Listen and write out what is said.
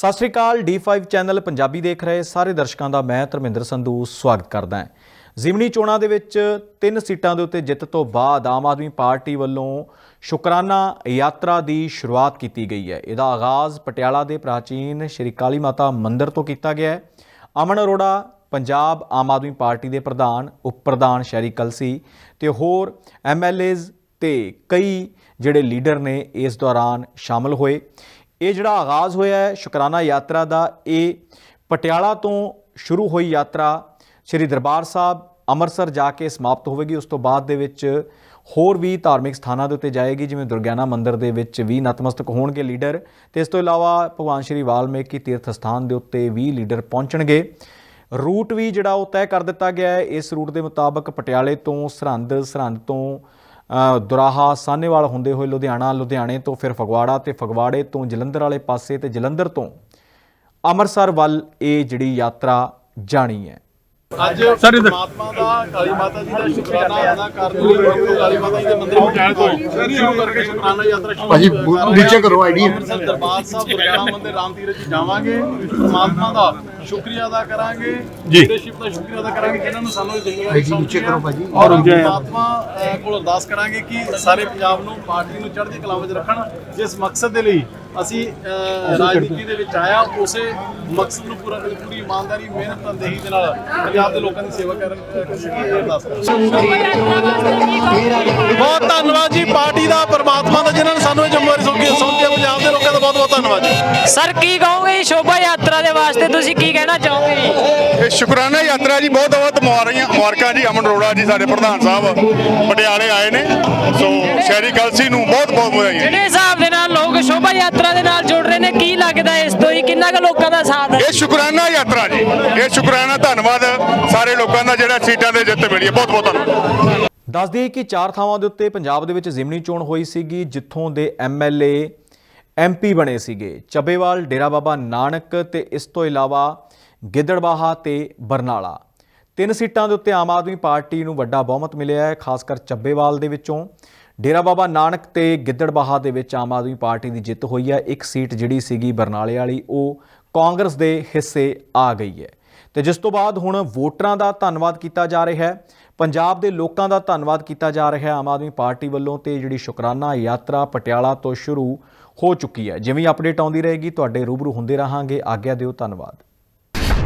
ਸਤਿ ਸ਼੍ਰੀ ਅਕਾਲ D5 channel Punjabi ਦੇਖ ਰਹੇ ਸਾਰੇ ਦਰਸ਼ਕਾਂ ਦਾ ਮੈਂ ਧਰਮਿੰਦਰ ਸੰਧੂ ਸਵਾਗਤ ਕਰਦਾ ਹਾਂ। ਜ਼ਿਮਨੀ ਚੋਣਾਂ ਦੇ ਵਿੱਚ ਤਿੰਨ ਸੀਟਾਂ ਦੇ ਉੱਤੇ ਜਿੱਤ ਤੋਂ ਬਾਅਦ ਆਮ ਆਦਮੀ ਪਾਰਟੀ ਵੱਲੋਂ ਸ਼ੁਕਰਾਨਾ ਯਾਤਰਾ ਦੀ ਸ਼ੁਰੂਆਤ ਕੀਤੀ ਗਈ ਹੈ। ਇਹਦਾ ਆਗਾਜ਼ ਪਟਿਆਲਾ ਦੇ ਪ੍ਰਾਚੀਨ ਸ਼੍ਰੀ ਕਾਲੀ ਮਾਤਾ ਮੰਦਿਰ ਤੋਂ ਕੀਤਾ ਗਿਆ ਹੈ। ਅਮਨ ਅਰੋੜਾ, ਪੰਜਾਬ ਆਮ ਆਦਮੀ ਪਾਰਟੀ ਦੇ ਪ੍ਰਧਾਨ, ਉਪ ਪ੍ਰਧਾਨ ਸ਼ਹਿਰੀ ਕਲਸੀ ਤੇ ਹੋਰ ਐਮਐਲਏਜ਼ ਤੇ ਕਈ ਜਿਹੜੇ ਲੀਡਰ ਨੇ ਇਸ ਦੌਰਾਨ ਸ਼ਾਮਲ ਹੋਏ। ਇਹ ਜਿਹੜਾ ਆਗਾਜ਼ ਹੋਇਆ ਹੈ, ਸ਼ੁਕਰਾਨਾ ਯਾਤਰਾ ਦਾ, ਇਹ ਪਟਿਆਲਾ ਤੋਂ ਸ਼ੁਰੂ ਹੋਈ ਯਾਤਰਾ ਸ੍ਰੀ ਦਰਬਾਰ ਸਾਹਿਬ ਅੰਮ੍ਰਿਤਸਰ ਜਾ ਕੇ ਸਮਾਪਤ ਹੋਵੇਗੀ। ਉਸ ਤੋਂ ਬਾਅਦ ਦੇ ਵਿੱਚ ਹੋਰ ਵੀ ਧਾਰਮਿਕ ਸਥਾਨਾਂ ਦੇ ਉੱਤੇ ਜਾਏਗੀ, ਜਿਵੇਂ ਦੁਰਗਿਆਨਾ ਮੰਦਿਰ ਦੇ ਵਿੱਚ ਵੀ ਨਤਮਸਤਕ ਹੋਣਗੇ ਲੀਡਰ। ਤੇ ਇਸ ਤੋਂ ਇਲਾਵਾ ਭਗਵਾਨ ਸ਼੍ਰੀ ਵਾਲਮੀਕੀ ਤੀਰਥ ਸਥਾਨ ਦੇ ਉੱਤੇ ਵੀ ਲੀਡਰ ਪਹੁੰਚਣਗੇ। ਰੂਟ ਵੀ ਜਿਹੜਾ ਉਹ ਤੈਅ ਕਰ ਦਿੱਤਾ ਗਿਆ ਹੈ। ਇਸ ਰੂਟ ਦੇ ਮੁਤਾਬਕ ਪਟਿਆਲੇ ਤੋਂ ਸਰਹੰਦ ਸਰਹੰਦ ਤੋਂ ਦੁਰਾਹਾ ਸਾਨੇਵਾਲ ਹੁੰਦੇ ਹੋਏ ਲੁਧਿਆਣਾ, ਲੁਧਿਆਣੇ ਤੋਂ ਫਿਰ ਫਗਵਾੜਾ ਤੇ ਫਗਵਾੜੇ ਤੋਂ ਜਲੰਧਰ ਵਾਲੇ ਪਾਸੇ ਤੇ ਜਲੰਧਰ ਤੋਂ ਅੰਮ੍ਰਿਤਸਰ ਵੱਲ ਇਹ ਜਿਹੜੀ ਯਾਤਰਾ ਜਾਣੀ ਹੈ। ਅੱਜ ਪਰਮਾਤਮਾ ਦਾ ਕਾਲੀ ਮਾਤਾ ਜੀ ਦਾ ਸ਼ੁਕਰਾਨਾ ਅਦਾ ਕਰਨ ਲਈ ਗੁਰੂ ਕਾਲੀ ਮਾਤਾ ਜੀ ਦੇ ਮੰਦਿਰ ਪਹੁੰਚਣ ਤੋਂ ਸ਼ੁਰੂ ਕਰਕੇ ਸ਼ੁਕਰਾਨਾ ਯਾਤਰਾ ਸ਼ੁਰੂ ਭਾਜੀ, ਕੀਤੀ ਜਾ ਰਹੀ ਨੀਚੇ ਹੈ। ਕਰੋ ID ਅੰਮ੍ਰਿਤਸਰ ਦਰਬਾਰ ਸਾਹਿਬ ਦੁਰਗਿਆਨਾ ਮੰਦਿਰ ਰਾਮ ਤੀਰਥ ਜੀ ਜਾਵਾਂਗੇ ਪਰਮਾਤਮਾ ਦਾ ਸ਼ੁਕਰੀਆ ਅਦਾ ਕਰਾਂਗੇ ਲੀਡਰਸ਼ਿਪ ਦਾ ਸ਼ੁਕਰੀਆ ਅਦਾ ਕਰਾਂਗੇ ਜਿਨ੍ਹਾਂ ਨੂੰ ਸਾਨੂੰ ਇਹ ਜ਼ਿੰਮੇਵਾਰੀ ID ਨੀਚੇ ਸੌਂਪੀ ਹੈ। ਕਰੋ ਭਾਜੀ। ਔਰ ਪਰਮਾਤਮਾ ਅਹ, ਕੋਲ ਅਰਦਾਸ ਕਰਾਂਗੇ ਕਿ ਸਾਰੇ ਪੰਜਾਬ ਨੂੰ ਪਾਰਟੀ ਨੂੰ ਚੜ੍ਹਦੀ ਕਲਾ ਵਿੱਚ ਰੱਖਣ ਜਿਸ ਮਕਸਦ ਦੇ ਲਈ ਅਸੀਂ ਰਾਜਨੀਤੀ ਦੇ ਵਿੱਚ ਆਇਆ ਉਸੇ ਮਕਸਦ ਨੂੰ ਪੂਰਾ ਪੂਰੀ ਇਮਾਨਦਾਰੀ ਮਿਹਨਤ ਤਨਦੇਹੀ ਦੇ ਨਾਲ ਪੰਜਾਬ ਦੇ ਲੋਕਾਂ ਦੀ ਸੇਵਾ ਕਰਨ ਇਹ ਅਰਦਾਸ ਬਹੁਤ ਧੰਨਵਾਦ ਜੀ ਪਾਰਟੀ ਦਾ ਪਰਮਾਤਮਾ ਦਾ ਜਿਨ੍ਹਾਂ ਨੇ ਸਾਨੂੰ ਇਹ ਜ਼ਿੰਮੇਵਾਰੀ ਸੌਂਪੀ ਸੌਂਪੀ ਹੈ ਪੰਜਾਬ ਦੇ ਲੋਕਾਂ ਦਾ ਬਹੁਤ ਬਹੁਤ ਧੰਨਵਾਦ ਜੀ। ਸਰ ਕੀ ਕਹੋਗੇ ਸ਼ੋਭਾ ਯਾਤਰਾ ਦੇ ਵਾਸਤੇ? ਤੁਸੀਂ ਕੀ ਕਹਿਣਾ ਚਾਹੋਗੇ ਜੀ? ਸ਼ੁਕਰਾਨਾ ਯਾਤਰਾ ਜੀ ਬਹੁਤ ਬਹੁਤ ਮੁਬਾਰਕਾਂ ਮੁਬਾਰਕਾਂ ਜੀ ਅਮਨ ਅਰੋੜਾ ਜੀ ਸਾਡੇ ਪ੍ਰਧਾਨ ਸਾਹਿਬ ਪਟਿਆਲੇ ਆਏ ਨੇ। ਸੋ ਸ਼ਹਿਰੀ ਕਲਸੀ ਨੂੰ ਬਹੁਤ ਬਹੁਤ ਵਧਾਈਆਂ ਜਿਹੜੇ ਹਿਸਾਬ ਦੇ ਨਾਲ ਲੋਕ ਸ਼ੋਭਾ ਯਾਤਰਾ ਦੇ ਨਾਲ ਜੁੜ ਰਹੇ ਨੇ ਕੀ ਲੱਗਦਾ ਇਸ ਤੋਂ ਜੀ? ਕਿੰਨਾ ਕੁ ਲੋਕਾਂ ਦਾ ਸਾਥ ਹੈ? ਇਹ ਸ਼ੁਕਰਾਨਾ ਯਾਤਰਾ ਜੀ। ਇਹ ਸ਼ੁਕਰਾਨਾ ਧੰਨਵਾਦ ਸਾਰੇ ਲੋਕਾਂ ਦਾ ਜਿਹੜਾ ਸੀਟਾਂ ਦੇ ਜਿੱਤ ਮਿਲੀ ਹੈ। ਬਹੁਤ ਬਹੁਤ ਧੰਨਵਾਦ। ਦੱਸ ਦਈਏ ਕਿ ਚਾਰ ਥਾਵਾਂ ਦੇ ਉੱਤੇ ਪੰਜਾਬ ਦੇ ਵਿੱਚ ਜ਼ਿਮਨੀ ਚੋਣ ਹੋਈ ਸੀਗੀ ਜਿੱਥੋਂ ਦੇ ਐਮਐਲਏ ਐਮਪੀ ਬਣੇ ਸੀਗੇ। ਚੱਬੇਵਾਲ ਡੇਰਾ ਬਾਬਾ ਨਾਨਕ ਤੇ ਇਸ ਤੋਂ ਇਲਾਵਾ ਗਿੱਦੜਬਾਹਾ ਤੇ ਬਰਨਾਲਾ। ਤਿੰਨ ਸੀਟਾਂ ਦੇ ਉੱਤੇ ਆਮ ਆਦਮੀ ਪਾਰਟੀ ਨੂੰ ਵੱਡਾ ਬਹੁਮਤ ਮਿਲਿਆ ਹੈ, ਖਾਸ ਕਰ ਚੱਬੇਵਾਲ ਦੇ ਵਿੱਚੋਂ। ਡੇਰਾ ਬਾਬਾ ਨਾਨਕ ਤੇ ਗਿੱਦੜਬਾਹਾ ਦੇ ਵਿੱਚ ਆਮ ਆਦਮੀ ਪਾਰਟੀ ਦੀ ਜਿੱਤ ਹੋਈ ਹੈ। ਇੱਕ ਸੀਟ ਜਿਹੜੀ ਸੀਗੀ ਬਰਨਾਲੇ ਵਾਲੀ, ਉਹ ਕਾਂਗਰਸ ਦੇ ਹਿੱਸੇ ਆ ਗਈ ਹੈ। ਤੇ ਜਿਸ ਤੋਂ ਬਾਅਦ ਹੁਣ ਵੋਟਰਾਂ ਦਾ ਧੰਨਵਾਦ ਕੀਤਾ ਜਾ ਰਿਹਾ ਹੈ, ਪੰਜਾਬ ਦੇ ਲੋਕਾਂ ਦਾ ਧੰਨਵਾਦ ਕੀਤਾ ਜਾ ਰਿਹਾ ਹੈ ਆਮ ਆਦਮੀ ਪਾਰਟੀ ਵੱਲੋਂ ਤੇ ਜਿਹੜੀ ਸ਼ੁਕਰਾਨਾ ਯਾਤਰਾ ਪਟਿਆਲਾ ਤੋਂ ਸ਼ੁਰੂ ਹੋ ਚੁੱਕੀ ਹੈ। ਜਿਵੇਂ ਅਪਡੇਟ ਆਉਂਦੀ ਰਹੇਗੀ, ਤੁਹਾਡੇ ਰੂਬਰੂ ਹੁੰਦੇ ਰਹਾਂਗੇ। ਆਗਿਆ ਦਿਓ, ਧੰਨਵਾਦ।